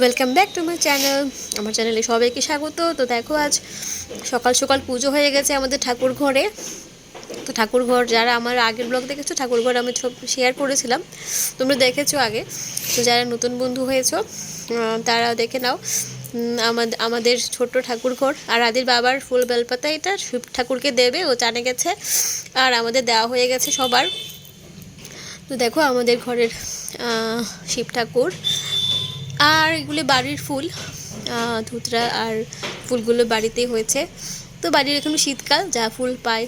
Welcome back to my channel আমার চ্যানেলে সবাইকে স্বাগত। তো দেখো আজ সকাল সকাল পুজো হয়ে গেছে আমাদের ঠাকুর ঘরে। তো ঠাকুর ঘর যারা আমার আগের ব্লগ দেখেছ, ঠাকুর ঘর আমি শেয়ার করেছিলাম। তোমরা দেখেছ আগে। তো যারা নতুন বন্ধু হয়েছো তারা দেখে নাও। আমাদের আমাদের ছোট্ট ঠাকুর ঘর। আর আদির বাবার ফুল বেলপাতা এটা শিব ঠাকুরকে দেবে, ও জানে গেছে। আর আমাদের দেওয়া হয়ে গেছে সবার। তো দেখো আমাদের ঘরের শিব ঠাকুর। আর এগুলো বাড়ির ফুল ধুতরা আর ফুলগুলো বাড়িতেই হয়েছে। তো বাড়ির এখন শীতকাল, যা ফুল পাই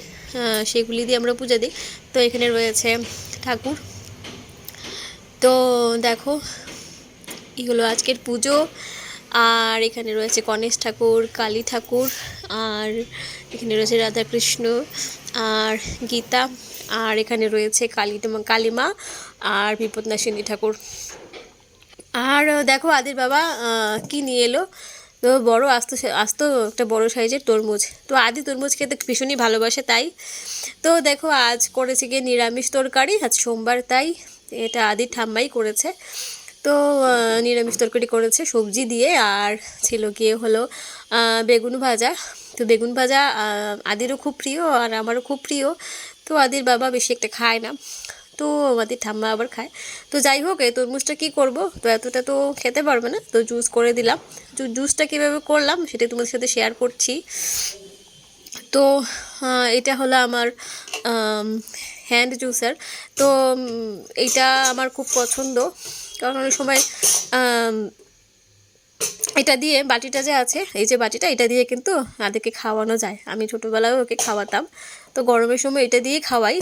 সেগুলি দিয়ে আমরা পূজা দিই। তো এখানে রয়েছে ঠাকুর। তো দেখো এগুলো আজকের পুজো। আর এখানে রয়েছে গণেশ ঠাকুর, কালী ঠাকুর, আর এখানে রয়েছে রাধাকৃষ্ণ, আর গীতা, আর এখানে রয়েছে কালী কালীমা, আর বিপদনাশিনী ঠাকুর। আর দেখো আদির বাবা কি নিয়ে এলো? তো বড় আস্ত আস্ত একটা বড় সাইজের তরমুজ। তো আদি তরমুজ খেতে ভীষণই ভালোবাসে তাই। তো দেখো আজ করেছে গিয়ে নিরামিষ তরকারি, আজ সোমবার তাই এটা আদির ঠাম্মাই করেছে। তো নিরামিষ তরকারি করেছে সবজি দিয়ে আর ছিল গিয়ে হলো বেগুন ভাজা। তো বেগুন ভাজা আদিরও খুব প্রিয় আর আমারও খুব প্রিয়। তো আদির বাবা বেশি একটা খায় না। তো আমাদের ঠাম্মা আবার খায়। তো যাই হোক, এই তরমুজটা কী করব? তো এতটা তো খেতে পারবে না। তো জুস করে দিলাম। তো জুসটা কীভাবে করলাম সেটা তোমাদের সাথে শেয়ার করছি। তো এটা হলো আমার হ্যান্ড জুসার তো এইটা আমার খুব পছন্দ। কারণ অনেক সময় এটা দিয়ে বাটিটা যে আছে, এই যে বাটিটা, এটা দিয়ে কিন্তু আদেরকে খাওয়ানো যায়। আমি ছোটোবেলায় ওকে খাওয়াতাম। তো গরমের সময় এটা দিয়েই খাওয়াই।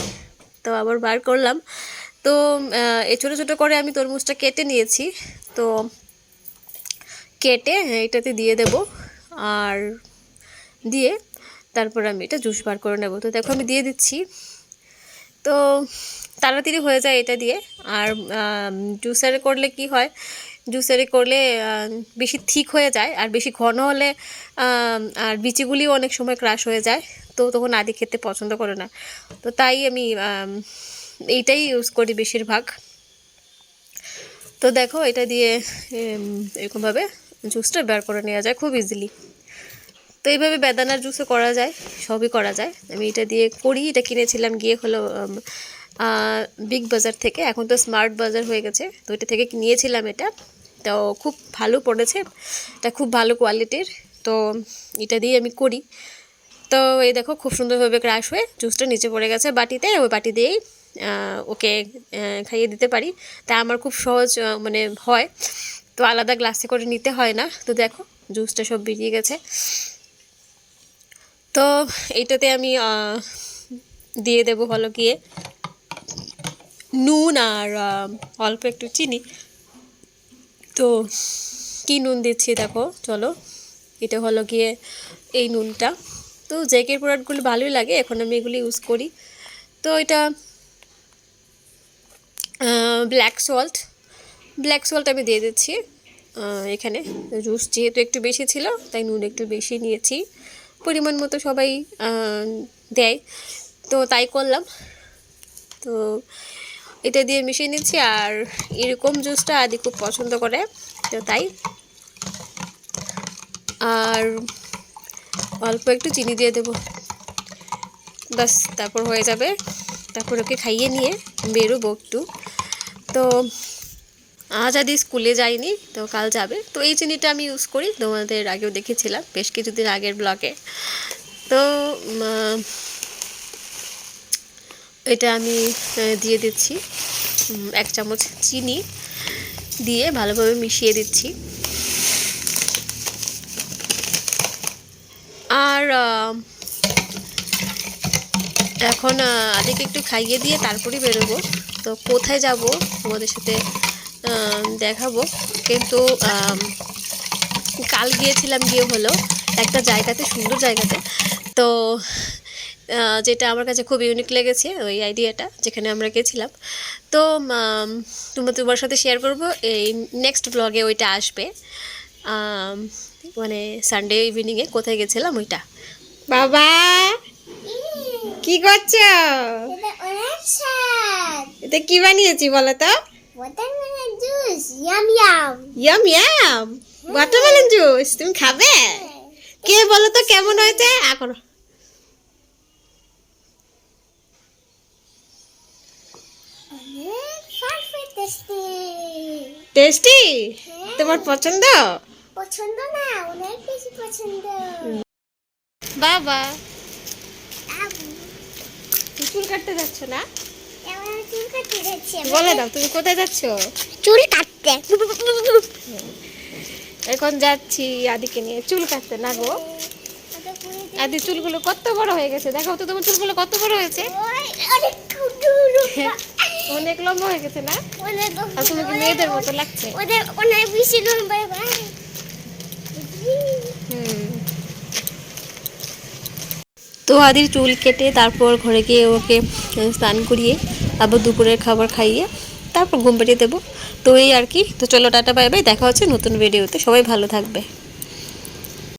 তো আবার বার করলাম। তো এই ছোটো ছোটো করে আমি তরমুজটা কেটে নিয়েছি। তো, কেটে এটাতে দিয়ে দেব আর দিয়ে তারপর আমি এটা জুস বার করে নেব। তো দেখো আমি দিয়ে দিচ্ছি। তো, তাড়াতাড়ি হয়ে যায় এটা দিয়ে। আর জুসার করলে কি হয় জুসারে করলে বেশি থিক হয়ে যায় আর বেশি ঘন হলে আর বিচিগুলিও অনেক সময় ক্রাশ হয়ে যায়। তো তখন আদি খেতে পছন্দ করে না। তো তাই আমি এইটাই ইউজ করি বেশিরভাগ। তো দেখো এটা দিয়ে এরকমভাবে জুসটা বের করে নেওয়া যায় খুব ইজিলি তো এইভাবে বেদানার জুসও করা যায়, সবই করা যায়। আমি এটা দিয়ে করি, এটা কিনেছিলাম গিয়ে হলো বিগ বাজার থেকে। এখন তো স্মার্ট বাজার হয়ে গেছে। তো এটা থেকে নিয়েছিলাম এটা। তো খুব ভালো পড়েছে। এটা খুব ভালো কোয়ালিটির তো এটা দিয়ে আমি করি। তো এই দেখো খুব সুন্দরভাবে ক্রাশ হয়ে জুসটা নিচে পড়ে গেছে বাটিতে। ওই বাটি দিয়েই ওকে খাইয়ে দিতে পারি। তা আমার খুব সহজ মানে হয়। তো আলাদা গ্লাসে করে নিতে হয় না। তো দেখো জুসটা সব বেরিয়ে গেছে। তো এইটাতে আমি দিয়ে দেবো হলো গিয়ে। নুন আর অল্প একটু চিনি। তো কি নুন দিচ্ছি দেখো, চলো। এটা হলো গিয়ে এই নুনটা। তো জেকের প্রোডাক্টগুলো ভালোই লাগে, এখন আমি এগুলি ইউজ করি। তো এটা ব্ল্যাক সল্ট ব্ল্যাক সল্ট আমি দিয়ে দিচ্ছি এখানে। জুস যেহেতু একটু বেশি ছিল, তাই নুন একটু বেশি নিয়েছি। পরিমাণ মতো সবাই দেয়। তো তাই করলাম। তো এটা দিয়ে মিশিয়ে নিচ্ছি আর এরকম জুসটা আদি খুব পছন্দ করে, তো তাই। আর অল্প একটু চিনি দিয়ে দেবো। বাস তারপর হয়ে যাবে। তারপর ওকে খাইয়ে নিয়ে বেরোবো একটু। তো আজ আদি স্কুলে যাইনি তো কাল যাবে। তো এই চিনিটা আমি ইউজ করি, তোমাদের আগেও দেখেছিলাম বেশ কিছুদিন আগের ব্লগে তো এটা আমি দিয়ে দিচ্ছি। এক চামচ চিনি দিয়ে ভালোভাবে মিশিয়ে দিচ্ছি। আর এখন আদিকে একটু খাইয়ে দিয়ে তারপরেই বেরোবো। তো কোথায় যাব তোমাদের সাথে দেখাবো। কিন্তু কাল গিয়েছিলাম গিয়ে হলো একটা জায়গাতে, সুন্দর জায়গাতে। তো যেটা আমার কাছে খুব ইউনিক লেগেছে ওই আইডিয়াটা যেখানে আমরা গেছিলাম। তো তোমার তোমার সাথে শেয়ার করব এই নেক্সট ব্লগে ওইটা আসবে। মানে সানডে ইভিনিংয়ে কোথায় গেছিলাম ওইটা? বাবা! কি করছ? এটা কি বানিয়েছি বলো তো? Watermelon juice juice yum yum yum yum watermelon juice তুমি খাবে? কে বলো তো কেমন হয়েছে? আ করো অনেক পারফেক্ট টেস্টি টেস্টি তোমার পছন্দ? পছন্দ না অনেক বেশি পছন্দ। বাবা। চুল কাটতে যাচ্ছ না? বলে দাও তুমি কোথায় যাচ্ছ? চুল কাটতে। এখন যাচ্ছি আদিকে নিয়ে। চুল কাটতে না গো? দিয়ে- আদি চুলগুলো কত বড় হয়ে গেছে? দেখো তো তোমার চুলগুলো কত বড় হয়েছে। অনেক লম্বা হয়ে গেছে না? মেয়েদের মতো লাগছে? ওদের অনেক বেশি লম্বা ভাই তো আদির চুল কেটে তারপর ঘরে গিয়ে ওকে স্নান করিয়ে আবার দুপুরের খাবার খাইয়ে তারপর ঘুম পাড়িয়ে দেবো। তো এই আর কি। তো চলো টাটা বাই বাই। দেখা হচ্ছে নতুন ভিডিওতে সবাই ভালো থাকবে।